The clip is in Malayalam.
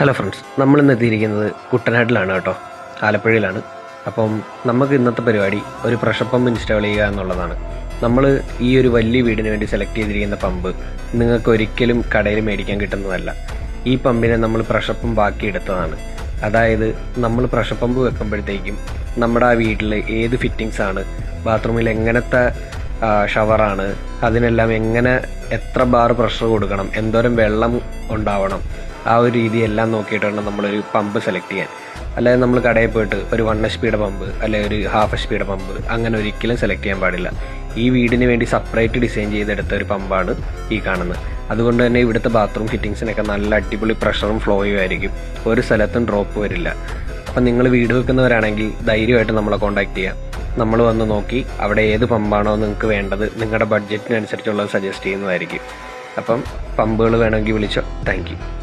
ഹലോ ഫ്രണ്ട്സ് നമ്മൾ ഇന്ന് എത്തിയിരിക്കുന്നത് കുട്ടനാട്ടിലാണ് കേട്ടോ. ആലപ്പുഴയിലാണ്. അപ്പം നമുക്ക് ഇന്നത്തെ പരിപാടി ഒരു പ്രഷർ പമ്പ് ഇൻസ്റ്റാൾ ചെയ്യുക എന്നുള്ളതാണ്. നമ്മൾ ഈ ഒരു വലിയ വീടിന് വേണ്ടി സെലക്ട് ചെയ്തിരിക്കുന്ന പമ്പ് നിങ്ങൾക്ക് ഒരിക്കലും കടയിൽ മേടിക്കാൻ കിട്ടുന്നതല്ല. ഈ പമ്പിനെ നമ്മൾ പ്രഷർ പമ്പ് ആക്കി എടുത്തതാണ്. അതായത് നമ്മൾ പ്രഷർ പമ്പ് വെക്കുമ്പോഴത്തേക്കും നമ്മുടെ ആ വീട്ടിൽ ഏത് ഫിറ്റിങ്സ് ആണ് ബാത്റൂമിൽ എങ്ങനത്തെ ഷവറാണ് അതിനെല്ലാം എങ്ങനെ എത്ര ബാർ പ്രഷർ കൊടുക്കണം എന്തോരം വെള്ളം ഉണ്ടാവണം ആ ഒരു രീതി എല്ലാം നോക്കിയിട്ടാണ് നമ്മളൊരു പമ്പ് സെലക്ട് ചെയ്യാൻ. അല്ലാതെ നമ്മൾ കടയിൽ പോയിട്ട് ഒരു വൺ എച്ച് പിയുടെ പമ്പ് അല്ലെങ്കിൽ ഒരു ഹാഫ് എച്ച് പിയുടെ പമ്പ് അങ്ങനെ ഒരിക്കലും സെലക്ട് ചെയ്യാൻ പാടില്ല. ഈ വീടിന് വേണ്ടി സെപ്പറേറ്റ് ഡിസൈൻ ചെയ്തെടുത്ത ഒരു പമ്പാണ് ഈ കാണുന്നത്. അതുകൊണ്ട് തന്നെ ഇവിടുത്തെ ബാത്റൂം ഫിറ്റിങ്സിനൊക്കെ നല്ല അടിപൊളി പ്രഷറും ഫ്ലോയും ആയിരിക്കും. ഒരു സ്ഥലത്തും ഡ്രോപ്പ് വരില്ല. അപ്പം നിങ്ങൾ വീട് വെക്കുന്നവരാണെങ്കിൽ ധൈര്യമായിട്ട് നമ്മളെ കോൺടാക്ട് ചെയ്യാം. നമ്മൾ വന്ന് നോക്കി അവിടെ ഏത് പമ്പാണോ നിങ്ങൾക്ക് വേണ്ടത് നിങ്ങളുടെ ബഡ്ജറ്റിനനുസരിച്ചുള്ളത് സജസ്റ്റ് ചെയ്യുന്നതായിരിക്കും. അപ്പം പമ്പുകൾ വേണമെങ്കിൽ വിളിച്ചോ. താങ്ക്